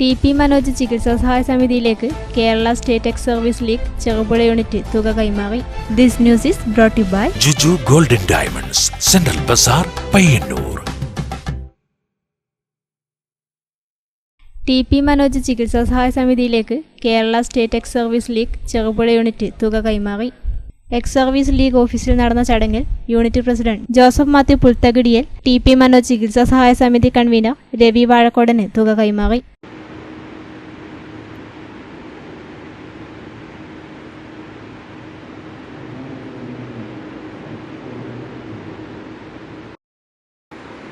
T P Manoj ചികിത്സാ സഹായ സമിതിയിലേക്ക് Kerala state ex service league Cherupuzha unit തുക കൈമാറി. This news is brought by Juju golden diamonds central bazaar Payyanur. T P Manoj ചികിത്സാ സഹായ സമിതിയിലേക്ക് Kerala state ex service league Cherupuzha unit തുക കൈമാറി. Ex service league ഓഫീസിൽ നടന്ന ചടങ്ങിൽ unit president Joseph Mathew പുൽത്തകിടിയൽ T P Manoj ചികിത്സാ സഹായ സമിതി കൺവീനർ രവി വാഴക്കോടന് തുക കൈമാറി.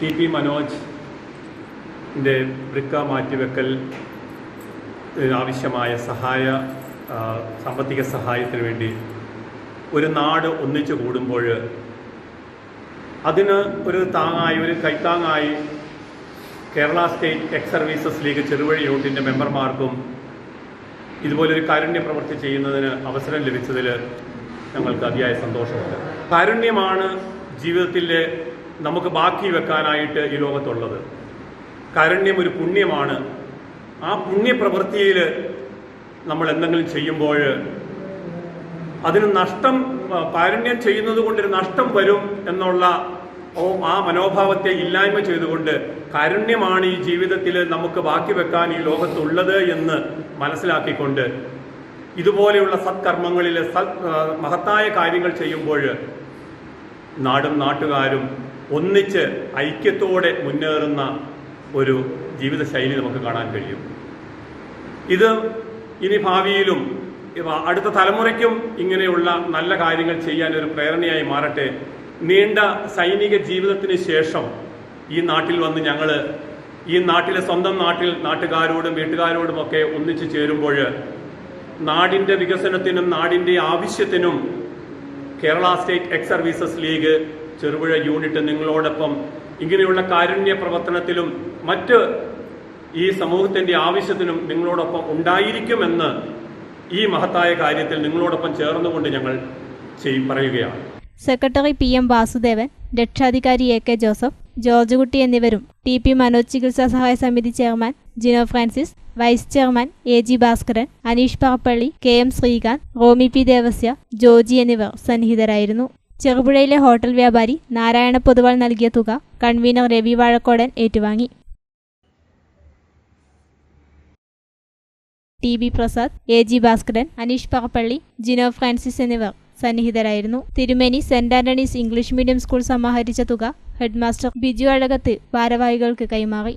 ടി പി മനോജിന്റെ വൃക്ക മാറ്റിവെക്കൽ ആവശ്യമായ സഹായ സാമ്പത്തിക സഹായത്തിന് വേണ്ടി ഒരു നാട് ഒന്നിച്ചു കൂടുമ്പോൾ അതിന് ഒരു താങ്ങായി ഒരു കൈത്താങ്ങായി Kerala state ex services league ചെറുവഴി യൂണിറ്റിന്റെ മെമ്പർമാർക്കും ഇതുപോലൊരു കാരുണ്യ പ്രവൃത്തി ചെയ്യുന്നതിന് അവസരം ലഭിച്ചതിൽ ഞങ്ങൾക്ക് അതിയായ സന്തോഷമുണ്ട്. കാരുണ്യമാണ് ജീവിതത്തിൽ നമുക്ക് ബാക്കി വെക്കാനായിട്ട് ഈ ലോകത്തുള്ളത്. കാരുണ്യം ഒരു പുണ്യമാണ്. ആ പുണ്യപ്രവൃത്തിയിൽ നമ്മൾ എന്തെങ്കിലും ചെയ്യുമ്പോൾ അതിന് നഷ്ടം കാരുണ്യം ചെയ്യുന്നത് കൊണ്ടൊരു നഷ്ടം വരും എന്നുള്ള ആ മനോഭാവത്തെ ഇല്ലായ്മ ചെയ്തുകൊണ്ട് കാരുണ്യമാണ് ഈ ജീവിതത്തിൽ നമുക്ക് ബാക്കി വെക്കാൻ ഈ ലോകത്തുള്ളത് എന്ന് മനസ്സിലാക്കിക്കൊണ്ട് ഇതുപോലെയുള്ള സത്കർമ്മങ്ങളിൽ സത് മഹത്തായ കാര്യങ്ങൾ ചെയ്യുമ്പോൾ നാടും നാട്ടുകാരും ഒന്നിച്ച് ഐക്യത്തോടെ മുന്നേറുന്ന ഒരു ജീവിതശൈലി നമുക്ക് കാണാൻ കഴിയും. ഇത് ഇനി ഭാവിയിലും അടുത്ത തലമുറയ്ക്കും ഇങ്ങനെയുള്ള നല്ല കാര്യങ്ങൾ ചെയ്യാൻ ഒരു പ്രേരണയായി മാറട്ടെ. നീണ്ട സൈനിക ജീവിതത്തിന് ശേഷം ഈ നാട്ടിൽ വന്ന് ഞങ്ങൾ ഈ നാട്ടിലെ സ്വന്തം നാട്ടിൽ നാട്ടുകാരോടും വീട്ടുകാരോടുമൊക്കെ ഒന്നിച്ചു ചേരുമ്പോൾ നാടിന്റെ വികസനത്തിനും നാടിന്റെ ആവശ്യത്തിനും Kerala state ex services league Cherupuzha unit നിങ്ങളോടൊപ്പം ഇങ്ങനെയുള്ള കാരുണ്യ പ്രവർത്തനത്തിലും മറ്റ് ഈ സമൂഹത്തിന്റെ ആവശ്യത്തിനും നിങ്ങളോടൊപ്പം ഉണ്ടായിരിക്കുമെന്ന് ഈ മഹത്തായ കാര്യത്തിൽ നിങ്ങളോടൊപ്പം ചേർന്നുകൊണ്ട് ഞങ്ങൾ പറയുകയാണ്. സെക്രട്ടറി പി എം വാസുദേവൻ രക്ഷാധികാരി എ കെ ജോസഫ് ജോർജ് കുട്ടി എന്നിവരും ടി പി മനോജ് ചികിത്സാ സഹായ സമിതി chairman Jino Francis vice chairman A G Bhaskaran Aneesh Parappally K M Srikanth Romy P Devasya Joji എന്നിവർ സന്നിഹിതരായിരുന്നു. ചെറുപുഴയിലെ ഹോട്ടൽ വ്യാപാരി നാരായണ പൊതുവാൾ നൽകിയ തുക കൺവീനർ രവി വാഴക്കോടൻ ഏറ്റുവാങ്ങി. T B Prasad A G Bhaskaran Aneesh Parappally Jino Francis എന്നിവർ സന്നിഹിതരായിരുന്നു. Thirumeni saint Antony's English medium school സമാഹരിച്ച തുക headmaster Biju Azhakath ഭാരവാഹികൾക്ക് കൈമാറി.